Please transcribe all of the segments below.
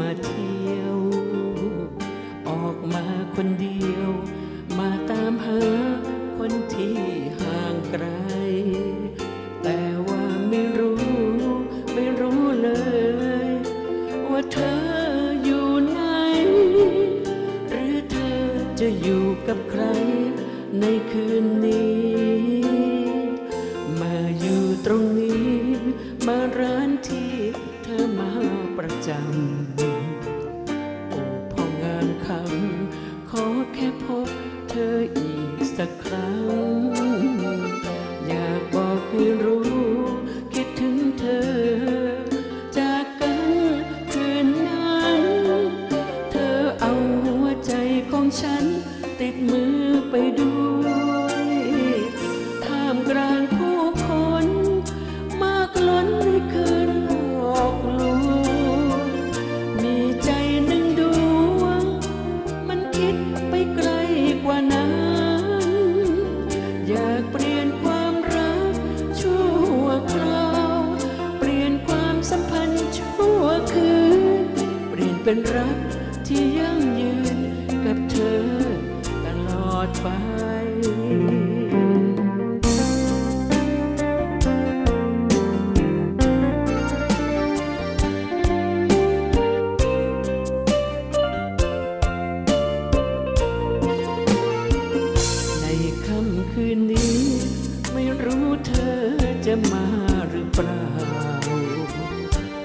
มาเที่ยว ออกมาคนเดียว มาตามหาคนที่ห่างไกล แต่ว่าไม่รู้ ไม่รู้เลย ว่าเธออยู่ไหน หรือเธอจะอยู่กับใครในคืนนี้ มาอยู่ตรงนี้ มาร้านที่ อมาประจำ โอ้พองามคำ ขอแค่พบเธออีกสักครั้ง อยากบอกให้รู้ คิดถึงเธอ จากกันคืนนั้น เธอเอาหัวใจของฉัน ติดมือไปด้วยท่ามกลางผู้คน มากล้นในคืน เป็นรักที่ยั่งยืนกับเธอตลอดไปในค่ำคืนนี้ไม่รู้เธอจะมาหรือเปล่า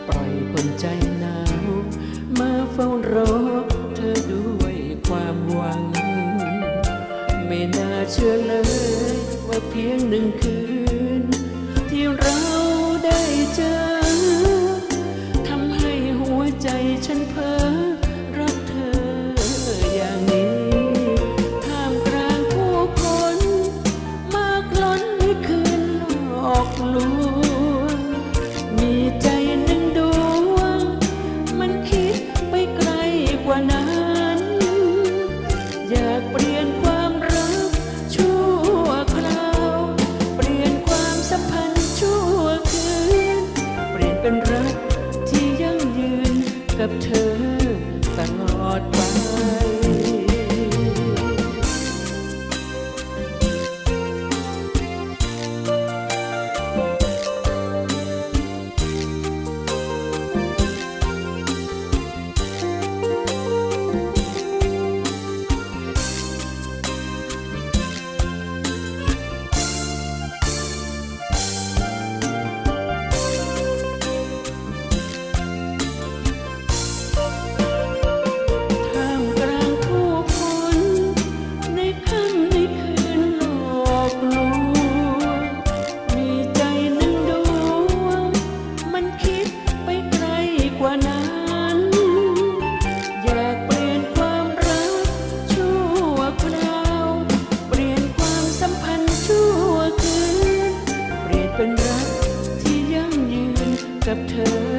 ปล่อยคนใจหนาวมา เฝ้ารอเธอด้วยความหวัง ไม่น่าเชื่อเลยว่าเพียงหนึ่งคืน ที่เราได้เจอ กับเธอ accept her